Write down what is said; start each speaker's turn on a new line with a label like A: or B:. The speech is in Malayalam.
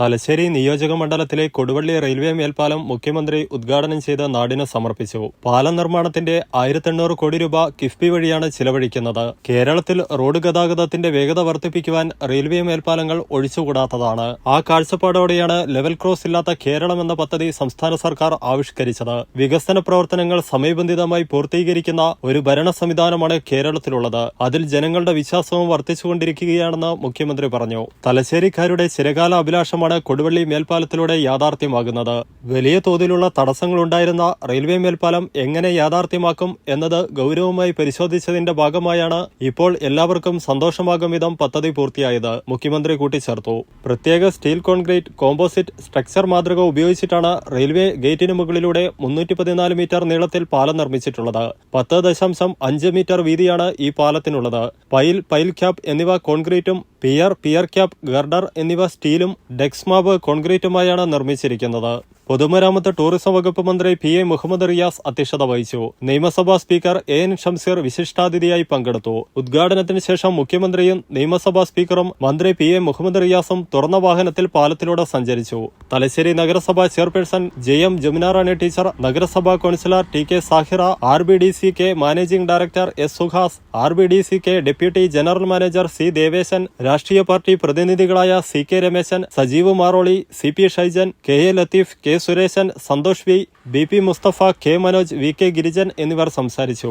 A: തലശ്ശേരി നിയോജക മണ്ഡലത്തിലെ കൊടുവള്ളി റെയിൽവേ മേൽപ്പാലം മുഖ്യമന്ത്രി ഉദ്ഘാടനം ചെയ്ത് നാടിന് സമർപ്പിച്ചു. പാലം നിർമ്മാണത്തിന്റെ ആയിരത്തെണ്ണൂറ് കോടി രൂപ കിഫ്ബി വഴിയാണ് ചിലവഴിക്കുന്നത്. കേരളത്തിൽ റോഡ് ഗതാഗതത്തിന്റെ വേഗത വർദ്ധിപ്പിക്കുവാൻ റെയിൽവേ മേൽപ്പാലങ്ങൾ ഒഴിച്ചുകൂടാത്തതാണ്. ആ കാഴ്ചപ്പാടോടെയാണ് ലെവൽ ക്രോസ് ഇല്ലാത്ത കേരളം എന്ന പദ്ധതി സംസ്ഥാന സർക്കാർ ആവിഷ്കരിച്ചത്. വികസന പ്രവർത്തനങ്ങൾ സമയബന്ധിതമായി പൂർത്തീകരിക്കുന്ന ഒരു ഭരണ സംവിധാനമാണ് കേരളത്തിലുള്ളത്. അതിൽ ജനങ്ങളുടെ വിശ്വാസവും വർദ്ധിച്ചുകൊണ്ടിരിക്കുകയാണെന്ന് മുഖ്യമന്ത്രി പറഞ്ഞു. തലശ്ശേരിക്കാരുടെ ചിരകാല അഭിലാഷമാണ് കൊടുവള്ളി മേൽപ്പാലത്തിലൂടെ യാഥാർത്ഥ്യമാകുന്നത്. വലിയ തോതിലുള്ള തടസ്സങ്ങളുണ്ടായിരുന്ന റെയിൽവേ മേൽപ്പാലം എങ്ങനെ യാഥാർത്ഥ്യമാക്കും എന്നത് ഗൗരവമായി പരിശോധിച്ചതിന്റെ ഭാഗമായാണ് ഇപ്പോൾ എല്ലാവർക്കും സന്തോഷമാകും വിധം പദ്ധതി പൂർത്തിയായത്. മുഖ്യമന്ത്രി കൂട്ടിച്ചേർത്തു. പ്രത്യേക സ്റ്റീൽ കോൺക്രീറ്റ് കോമ്പോസിറ്റ് സ്ട്രക്ചർ മാതൃക ഉപയോഗിച്ചിട്ടാണ് റെയിൽവേ ഗേറ്റിന് മുകളിലൂടെ മുന്നൂറ്റി പതിനാല് മീറ്റർ നീളത്തിൽ പാലം നിർമ്മിച്ചിട്ടുള്ളത്. പത്ത് ദശാംശം അഞ്ച് മീറ്റർ വീതിയാണ് ഈ പാലത്തിനുള്ളത്. പൈൽ പൈൽ ക്യാപ് എന്നിവ കോൺക്രീറ്റും പിയർ പിയർ ക്യാപ് ഗർഡർ എന്നിവ സ്റ്റീലും ഡെക്സ്മാബ് കോൺക്രീറ്റുമായാണ് നിർമ്മിച്ചിരിക്കുന്നത്. പൊതുമരാമത്ത് ടൂറിസം വകുപ്പ് മന്ത്രി പി എ മുഹമ്മദ് റിയാസ് അധ്യക്ഷത വഹിച്ചു. നിയമസഭാ സ്പീക്കർ എ എൻ ഷംസീർ വിശിഷ്ടാതിഥിയായി പങ്കെടുത്തു. ഉദ്ഘാടനത്തിന് ശേഷം മുഖ്യമന്ത്രിയും നിയമസഭാ സ്പീക്കറും മന്ത്രി പി എ മുഹമ്മദ് റിയാസും തുറന്ന വാഹനത്തിൽ പാലത്തിലൂടെ സഞ്ചരിച്ചു. തലശ്ശേരി നഗരസഭാ chairperson J M Jamunarani teacher നഗരസഭാ councillor T K Sahira R B D C K managing director S Suhas R B D C K deputy general manager C Deveshan രാഷ്ട്രീയ party പ്രതിനിധികളായ C K Rameshan Sajeev Maroli C P Shaijan K A Latheef K Sureshan Santhosh V B P Musthafa K Manoj V K Girijan എന്നിവർ സംസാരിച്ചു.